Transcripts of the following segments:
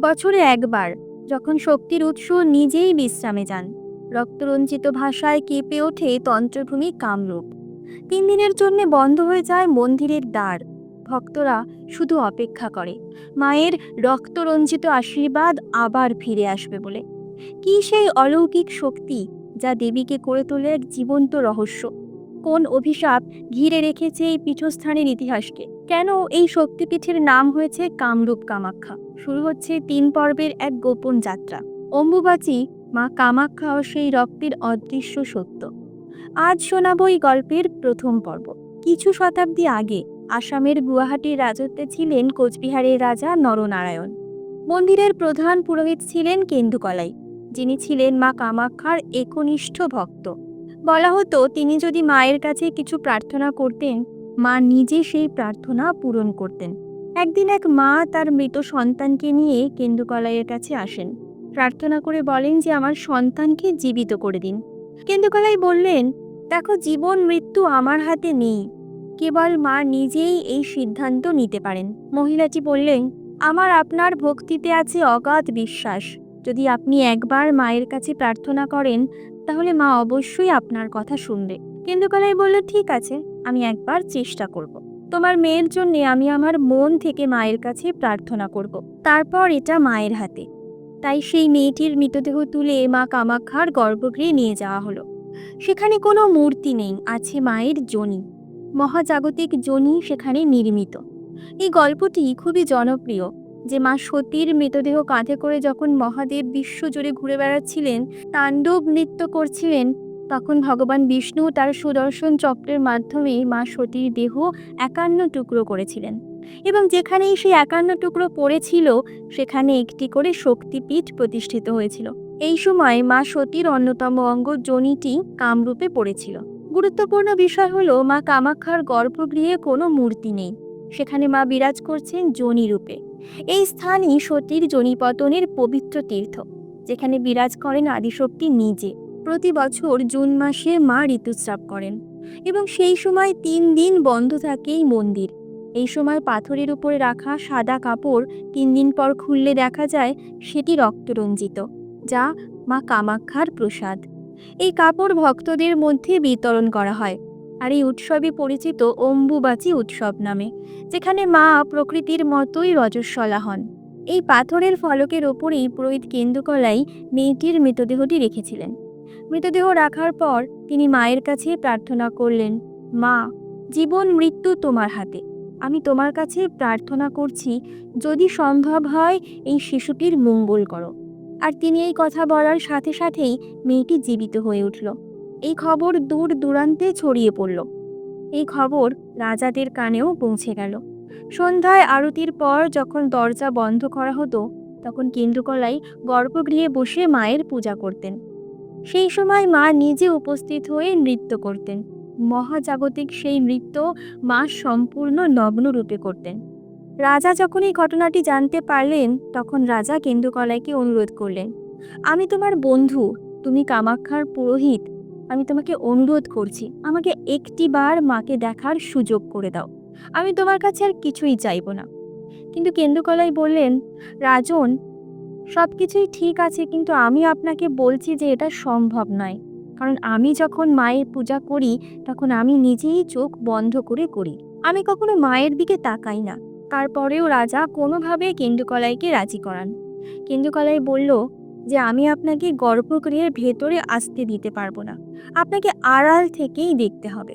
বছরে একবার, যখন শক্তির উৎস নিজেই বিশ্রামে যান। রক্তরঞ্জিত ভাষায় কেঁপে ওঠে তন্ত্রভূমি কামরূপ। তিন দিনের জন্য বন্ধ হয়ে যায় মন্দিরের দ্বার। ভক্তরা শুধু অপেক্ষা করে। মায়ের রক্তরঞ্জিত আশীর্বাদ আবার ফিরে আসবে বলে। কি সেই অলৌকিক শক্তি যা দেবীকে করে তোলে এক জীবন্ত রহস্য? কোন অভিশাপ ঘিরে রেখেছে এই পীঠস্থানের ইতিহাসকে? কেন এই শক্তিপীঠের নাম হয়েছে কামরূপ কামাখ্যা? শুরু হচ্ছে তিন পর্বের এক গোপন যাত্রা। অম্বুবাচী মা কামাখ্যা ও সেই রক্তের অদৃশ্য সত্য। আজ শোনাব এই গল্পের প্রথম পর্ব। কিছু শতাব্দী আগে আসামের গুয়াহাটির রাজত্বে ছিলেন কোচবিহারের রাজা নরনারায়ণ। মন্দিরের প্রধান পুরোহিত ছিলেন কেন্দুকলাই, যিনি ছিলেন মা কামাখ্যার একনিষ্ঠ ভক্ত। বলা হতো, তিনি যদি মায়ের কাছে কিছু প্রার্থনা করতেন মা নিজে সেই প্রার্থনা পূরণ করতেন। একদিন এক মা তার মৃত সন্তানকে নিয়ে কেন্দুকলাইয়ের কাছে আসেন। প্রার্থনা করে বলেন যে, আমার সন্তানকে জীবিত করে দিন। কেন্দুকলাই বললেন, দেখো, জীবন মৃত্যু আমার হাতে নেই। কেবল মা নিজেই এই সিদ্ধান্ত নিতে পারেন। মহিলাটি বললেন, আমার আপনার ভক্তিতে আছে অগাধ বিশ্বাস। যদি আপনি একবার মায়ের কাছে প্রার্থনা করেন, তাহলে মা অবশ্যই আপনার কথা শুনবে। কেন্দুকলাই বলল, ঠিক আছে, আমি একবার চেষ্টা করব। তোমার মেয়ের জন্য আমি আমার মন থেকে মায়ের কাছে প্রার্থনা করব। তারপর এটা মায়ের হাতে তাই সেই মেয়েটির মৃতদেহ তুলে মা কামাখ্যার গর্ভগৃহে নিয়ে যাওয়া হলো সেখানে কোনো মূর্তি নেই, আছে মায়ের জনি মহাজাগতিক জনি সেখানে নির্মিত এই গল্পটি খুবই জনপ্রিয়, যে মা সতীর মৃতদেহ কাঁধে করে যখন মহাদেব বিশ্বজুড়ে ঘুরে বেড়াচ্ছিলেন, তাণ্ডব নৃত্য করছিলেন তখন ভগবান বিষ্ণু তার সুদর্শন চক্রের মাধ্যমে মা সতীর দেহ একান্ন টুকরো করেছিলেন। এবং যেখানেই সেই একান্ন টুকরো পড়েছিল, সেখানে একটি করে শক্তিপীঠ প্রতিষ্ঠিত হয়েছিল। এই সময় মা সতীর অন্যতম অঙ্গ জনিটি কামরূপে পড়েছিল। গুরুত্বপূর্ণ বিষয় হলো, মা কামাখ্যার গর্ভগৃহে কোনো মূর্তি নেই। সেখানে মা বিরাজ করছেন জনি রূপে। এই স্থানই সতীর জনিপতনের পবিত্র তীর্থ, যেখানে বিরাজ করেন আদিশক্তি নিজে। প্রতি বছর জুন মাসে মা ঋতুস্রাব করেন এবং সেই সময় তিন দিন বন্ধ থাকে এই মন্দির। এই সময় পাথরের উপরে রাখা সাদা কাপড় তিন দিন পর খুললে দেখা যায় সেটি রক্তরঞ্জিত, যা মা কামাখ্যার প্রসাদ। এই কাপড় ভক্তদের মধ্যে বিতরণ করা হয় আর এই উৎসবই পরিচিত অম্বুবাচী উৎসব নামে, যেখানে মা প্রকৃতির মতোই রজস্বলা হন। এই পাথরের ফলকের ওপরেই পুরোহিত কেন্দুকলাই মেয়েটির মৃতদেহটি রেখেছিলেন। মৃতদেহ রাখার পর তিনি মায়ের কাছে প্রার্থনা করলেন, মা, জীবন মৃত্যু তোমার হাতে। আমি তোমার কাছে প্রার্থনা করছি, যদি সম্ভব হয় এই শিশুটির মঙ্গল করো। আর তিনি এই কথা বলার সাথে সাথেই মেয়েটি জীবিত হয়ে উঠল। এই খবর দূর দূরান্তে ছড়িয়ে পড়ল। এই খবর রাজাদের কানেও পৌঁছে গেল। সন্ধ্যায় আরতির পর যখন দরজা বন্ধ করা হতো, তখন কেন্দ্রকলাই গর্ভগৃহে বসে মায়ের পূজা করতেন। সেই সময় মা নিজে উপস্থিত হয়ে নৃত্য করতেন। মহাজাগতিক সেই নৃত্য মা সম্পূর্ণ নগ্ন রূপে করতেন। রাজা যখন এই ঘটনাটি জানতে পারলেন, তখন রাজা কেন্দুকলাইকে অনুরোধ করলেন, আমি তোমার বন্ধু, তুমি কামাখ্যার পুরোহিত। আমি তোমাকে অনুরোধ করছি, আমাকে একটিবার মাকে দেখার সুযোগ করে দাও। আমি তোমার কাছে আর কিছুই চাইব না। কিন্তু কেন্দুকলাই বললেন, রাজন সব কিছুই ঠিক আছে, কিন্তু আমি আপনাকে বলছি যে এটা সম্ভব নয়। কারণ আমি যখন মায়ের পূজা করি, তখন আমি নিজেই চোখ বন্ধ করে করি। আমি কখনো মায়ের দিকে তাকাই না। তারপরেও রাজা কোনোভাবে কেন্দুকলাইকে রাজি করান। কেন্দুকলাই বলল যে, আমি আপনাকে গর্ভগৃহের ভেতরে আসতে দিতে পারব না। আপনাকে আড়াল থেকেই দেখতে হবে।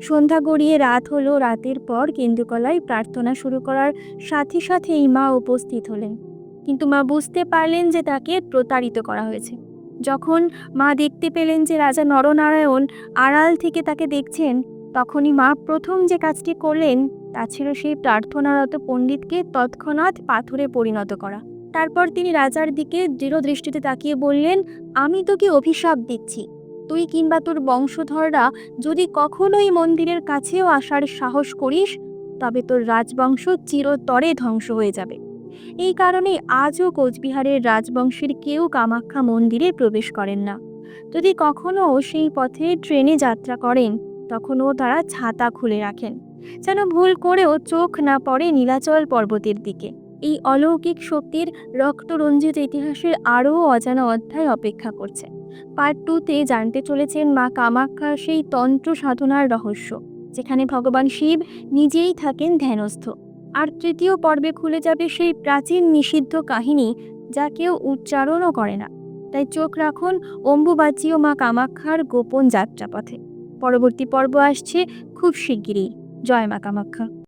সন্ধ্যা গড়িয়ে রাত হলো। রাতের পর কেন্দুকলাই প্রার্থনা শুরু করার সাথে সাথেই মা উপস্থিত হলেন। কিন্তু মা বুঝতে পারলেন যে তাকে প্রতারিত করা হয়েছে। যখন মা দেখতে পেলেন যে রাজা নরনারায়ণ আড়াল থেকে তাকে দেখছেন, তখনই মা প্রথম যে কাজটি করলেন, তা ছিল সেই প্রার্থনারত পণ্ডিতকে তৎক্ষণাৎ পাথরে পরিণত করা। তারপর তিনি রাজার দিকে দৃঢ় দৃষ্টিতে তাকিয়ে বললেন, আমি তোকে অভিশাপ দিচ্ছি। তুই কিংবা তোর বংশধররা যদি কখনোই মন্দিরের কাছেও আসার সাহস করিস, তবে তোর রাজবংশ চিরতরে ধ্বংস হয়ে যাবে। এই কারণে আজও কোচবিহারের রাজবংশের কেউ কামাখ্যা মন্দিরে প্রবেশ করেন না। যদি কখনো সেই পথে ট্রেনে যাত্রা করেন, তখনও তারা ছাতা খুলে রাখেন, যেন ভুল করেও চোখ না পড়ে নীলাচল পর্বতের দিকে। এই অলৌকিক শক্তির রক্তরঞ্জিত ইতিহাসের আরও অজানা অধ্যায় অপেক্ষা করছে। পার্ট টুতে জানতে চলেছেন মা কামাখ্যার সেই তন্ত্র সাধনার রহস্য, যেখানে ভগবান শিব নিজেই থাকেন ধ্যানস্থ। আর তৃতীয় পর্বে খুলে যাবে সেই প্রাচীন নিষিদ্ধ কাহিনী যা কেউ উচ্চারণও করে না। তাই চোখ রাখুন অম্বুবাচী ও মা কামাক্ষার গোপন যাত্রাপথে। পরবর্তী পর্ব আসছে খুব শিগগিরই। জয় মা কামাখ্যা